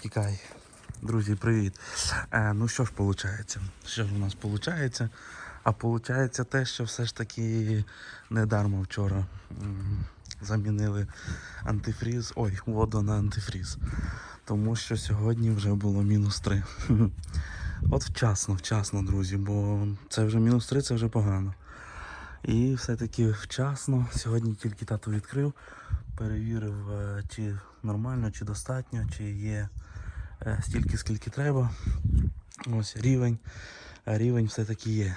Тікай. Друзі, привіт. Е, ну що ж виходить? Що ж у нас виходить? А виходить те, що все ж таки недармо вчора замінили антифріз, ой, воду на антифріз. Тому що сьогодні вже було мінус 3. От вчасно, вчасно, друзі, бо це вже мінус 3, це вже погано. І все-таки вчасно. Сьогодні тільки тато відкрив, перевірив, е, чи нормально, чи достатньо, чи є е, стільки, скільки треба. Ось рівень. А Рівень все-таки є.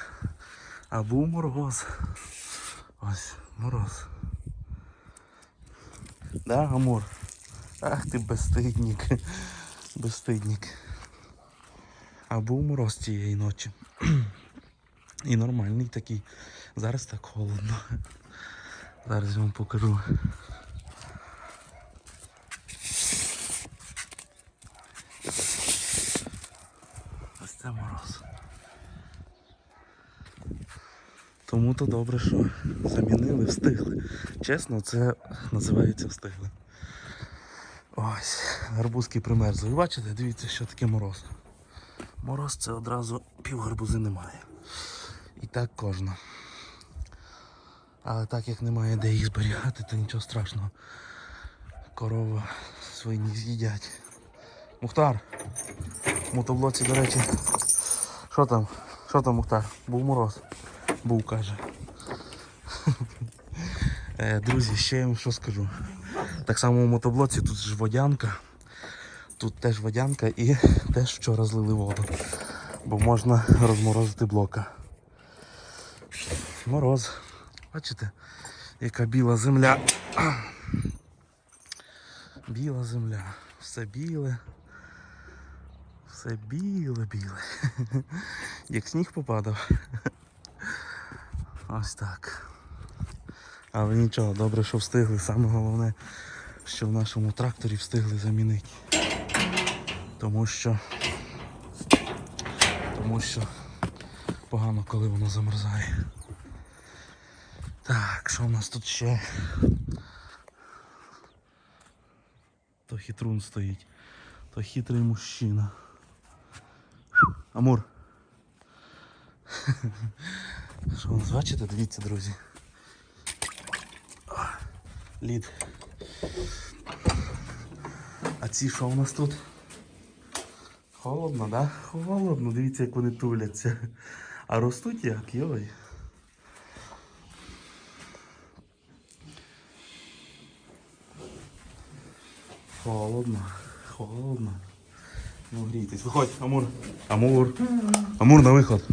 А був мороз. Ось, мороз. Да, Амур? Ах ти безстидник. Безстидник. А був мороз цієї ночі. І нормальний такий. Зараз так холодно. Зараз я вам покажу. Мороз. Тому то добре, що замінили, встигли. Чесно, це називається встигли. Ось, гарбузки примерзли. Ви бачите, дивіться, що таке мороз. Мороз це одразу пів гарбузи немає. І так кожна. Але так як немає де їх зберігати, то нічого страшного. Корова свині з'їдять. Мухтар! Мотоблоці, до речі. Що там? Що там, Мухтар? Був мороз. Був, каже. Е, Друзі, ще я вам що скажу. Так само в мотоблоці тут ж водянка. Тут теж водянка і теж вчора злили воду. Бо можна розморозити блока. Мороз. Бачите, яка біла земля. Біла земля. Все біле. Все біле-біле. Як сніг попадав. Ось так. Але нічого, добре, що встигли. Саме головне, що в нашому тракторі встигли замінити. Тому що. Тому що погано, коли воно замерзає. Так, що в нас тут ще? То хитрун стоїть, то хитрий мужчина. Амур. Що нас бачите? Дивіться, друзі. Лід. А ці що у нас тут? Холодно, да? Холодно, дивіться, як вони туляться. А ростуть як, йой. Холодно, холодно. Ну грійтесь. Виходь, Амур. Амур. Амур на виход.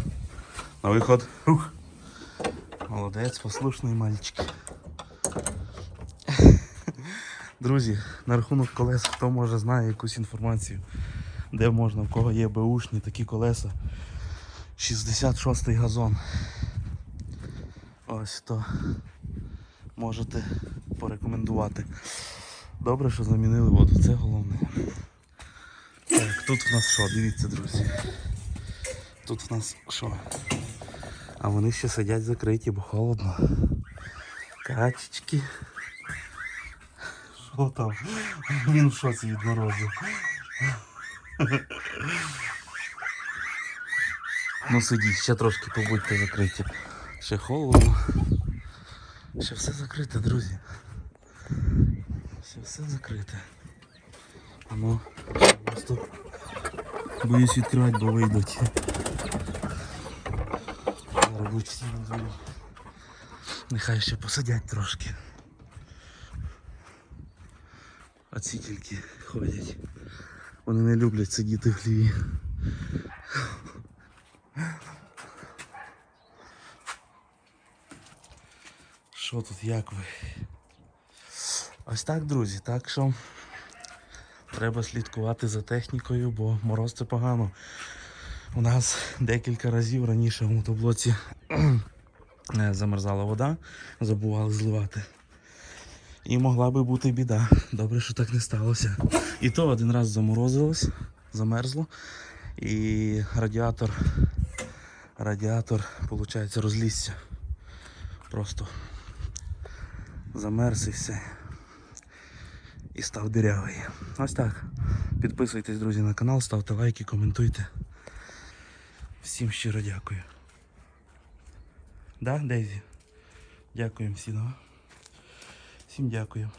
На виход. Рух. Молодець, послушний мальчик. Друзі, на рахунок колес, хто може знає якусь інформацію, де можна, в кого є беушні такі колеса. 66-й газон. Ось то можете порекомендувати. Добре, що замінили воду, це головне. Так, тут в нас що, дивіться, друзі. Тут в нас що? А вони ще сидять закриті, бо холодно. Качечки. Що там? Він в шоці від морозу. Ну сидіть, ще трошки побудьте закриті. Ще холодно. Ще все закрите, друзі. Ще все закрите. А ну, просто боюсь відкривати, бо вийдуть. Зараз на дворі. Нехай ще посидять трошки. А ці тільки ходять. Вони не люблять сидіти в хліві. Що тут, як ви? Ось так, друзі, так що треба слідкувати за технікою, бо мороз це погано. У нас декілька разів раніше в мотоблоці е, замерзала вода, забували зливати. І могла би бути біда. Добре, що так не сталося. І то один раз заморозилось, замерзло. І радіатор, радіатор, виходить, розлізся. Просто замерз і все. І став дирявий. Ось так. Підписуйтесь, друзі, на канал, ставте лайки, коментуйте. Всім щиро дякую. Да, Дейзі? Дякуємо всім. Всім дякую.